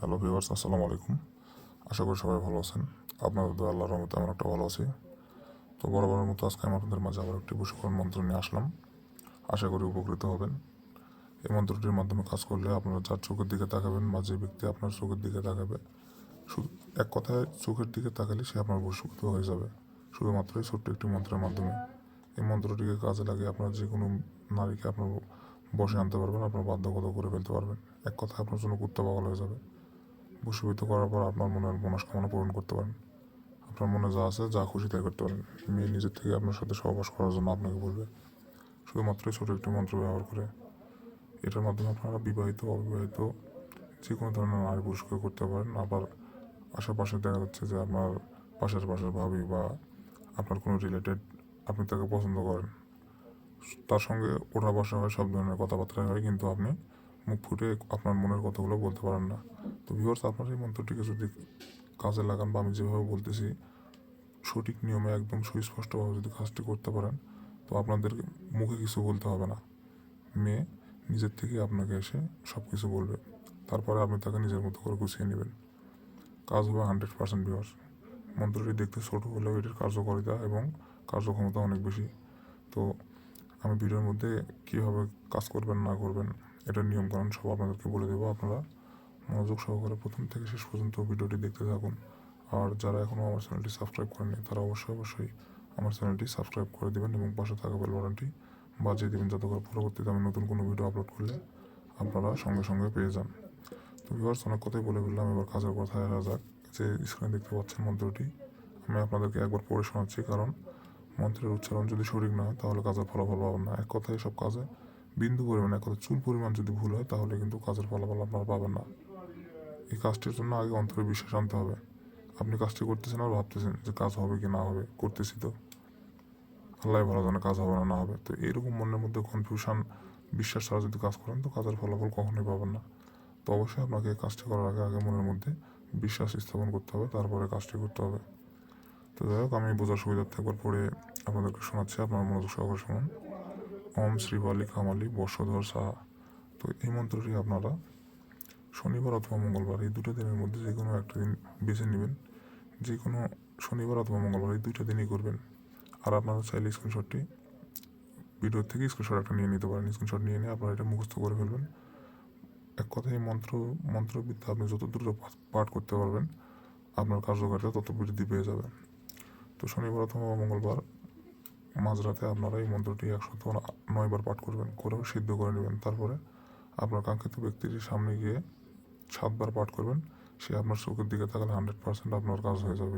Hello viewers আসসালামু আলাইকুম। আশা করি সবাই ভালো আছেন। আপনাদের দোয়া, আল্লাহর রহমতে আমরা একটা ভালো আছি। তো বরাবরের মতো আজকে আমি আপনাদের মাঝে আবার একটি বশীকরণ মন্ত্র নিয়ে আসলাম। আশা করি উপকৃত হবেন। এই মন্ত্রটির মাধ্যমে কাজ করলে আপনারা যার চোখের দিকে তাকাবেন বা যে ব্যক্তি আপনার চোখের দিকে তাকাবে শুধু এক কথায় চোখের দিকে তাকালে সে আপনার বশীভূত হয়ে যাবে। শুধুমাত্র এই ছোট্ট একটি মন্ত্রের মাধ্যমে। এই মন্ত্রটিকে কাজে লাগিয়ে আপনার যে কোনো নারীকে আপনার বসে আনতে পারবেন, আপনার বাধ্যগত করে ফেলতে পারবেন। এক কথায় আপনার জন্য কুত্তা পাগল হয়ে যাবে। বশীভূত করার পর আপনার মনের মনস্কামনা পূরণ করতে পারেন। আপনার মনে যা আছে, যা খুশি তাই করতে পারেন। মেয়ে নিজের থেকে আপনার সাথে সহবাস করার জন্য আপনাকে বলবে। শুধুমাত্র ছোটো একটি মন্ত্র ব্যবহার করে। এটার মাধ্যমে আপনারা বিবাহিত, অবিবাহিত যে কোনো ধরনের নারী পুরস্কার করতে পারেন। আবার আশেপাশে দেখা যাচ্ছে যে আপনার পাশের পাশের ভাবি বা আপনার কোনো রিলেটেড আপনি তাকে পছন্দ করেন। তার সঙ্গে ওঠা বসা হয়, সব ধরনের কথাবার্তা হয়, কিন্তু আপনি মুখ ফুটে আপনার মনের কথাগুলো বলতে পারেন না। তো ভিউয়ার্স আপনার এই মন্ত্রটিকে যদি কাজে লাগান বা আমি যেভাবে বলতেছি, সঠিক নিয়মে একদম সুস্পষ্টভাবে যদি কাজটি করতে পারেন, তো আপনাদের মুখে কিছু বলতে হবে না। মেয়ে নিজের থেকে আপনাকে এসে সব কিছু বলবে। তারপরে আপনি তাকে নিজের মতো করে গুছিয়ে নেবেন। কাজ হবে হান্ড্রেড পার্সেন্ট ভিউয়ার্স মন্ত্রটি দেখতে ছোট হলেও এটির কার্যকারিতা এবং কার্যক্ষমতা অনেক বেশি। তো আমি ভিডিওর মধ্যে কীভাবে কাজ করবেন, না করবেন এটার নিয়মকানুন সব আপনাদেরকে বলে দেবো আপনারা। মনোযোগ সহকারে প্রথম থেকে শেষ পর্যন্ত ভিডিওটি দেখতে থাকুন। আর যারা এখনও আমার চ্যানেলটি সাবস্ক্রাইব করেনি তারা অবশ্যই অবশ্যই আমার চ্যানেলটি সাবস্ক্রাইব করে দেবেন এবং পাশে থাকা বেল বাটনটি বাজিয়ে দেবেন যাতে করে পরবর্তীতে আমি নতুন কোনো ভিডিও আপলোড করলে আপনারা সঙ্গে সঙ্গে পেয়ে যান। তো ভিউয়ার্স অনেক কথাই বলে ফেললাম, এবার কাজের কথায় আসা যাক। যে স্ক্রিনে দেখতে পাচ্ছেন মন্ত্রটি, আমি আপনাদেরকে একবার পড়ে শোনাচ্ছি, কারণ মন্ত্রের উচ্চারণ যদি সঠিক না হয়, তাহলে কাজের ফলাফল পাবেন না। এক কথায় সব কাজে বিন্দু পরিমাণ এক চুল পরিমাণ যদি ভুল হয়, তাহলে কিন্তু কাজের ফলাফল আপনারা পাবেন না। এই কাজটির জন্য আগে অন্তরে বিশ্বাস আনতে হবে। আপনি কাজটি করতেছেন আর ভাবতেছেন যে কাজ হবে কি না হবে, করতেছি তো। আল্লাহ ভালো জানে কাজ হবে না না হবে। তো এরকম মনের মধ্যে কনফিউশন বিশ্বাস ছাড়া যদি কাজ করেন, তো কাজের ফলাফল কখনোই পাবেন না। তো অবশ্যই আপনাকে কাজটি করার আগে আগে মনের মধ্যে বিশ্বাস স্থাপন করতে হবে, তারপরে কাজটি করতে হবে। তো যাই হোক, আমি বোঝার সুবিধার্থে একবার পড়ে আপনাদেরকে শোনাচ্ছি, আপনার মনোযোগ সহকারে শুনুন। ওম শ্রীবালি কামালি বর্ষধর সাহা। তো এই মন্ত্রটি আপনারা শনিবার অথবা মঙ্গলবার এই দুটো দিনের মধ্যে যে কোনো একটা দিন বেছে নেবেন। যে কোনো শনিবার অথবা মঙ্গলবার এই দুইটা দিনই করবেন। আর আপনারা চাইলে স্ক্রিনশটটি ভিডিও থেকে স্ক্রিনশট একটা নিয়ে নিতে পারেন। স্ক্রিনশট নিয়ে নিয়ে আপনারা এটা মুখস্থ করে ফেলবেন। এক কথায় মন্ত্র, মন্ত্রবিদ্যা আপনি যত দ্রুত পাঠ করতে পারবেন, আপনার কার্যকারিতা তত বৃদ্ধি পেয়ে যাবে। তো শনিবার অথবা মঙ্গলবার মাঝরাতে আপনারা এই মন্ত্রটি একশত নয়বার পাঠ করবেন, করেও সিদ্ধ করে নেবেন। তারপরে আপনার কাঙ্ক্ষিত ব্যক্তিটির সামনে গিয়ে সাতবার পাঠ করবেন, সে আপনার চোখের দিকে তাকালে হান্ড্রেড পার্সেন্ট আপনার কাজ হয়ে যাবে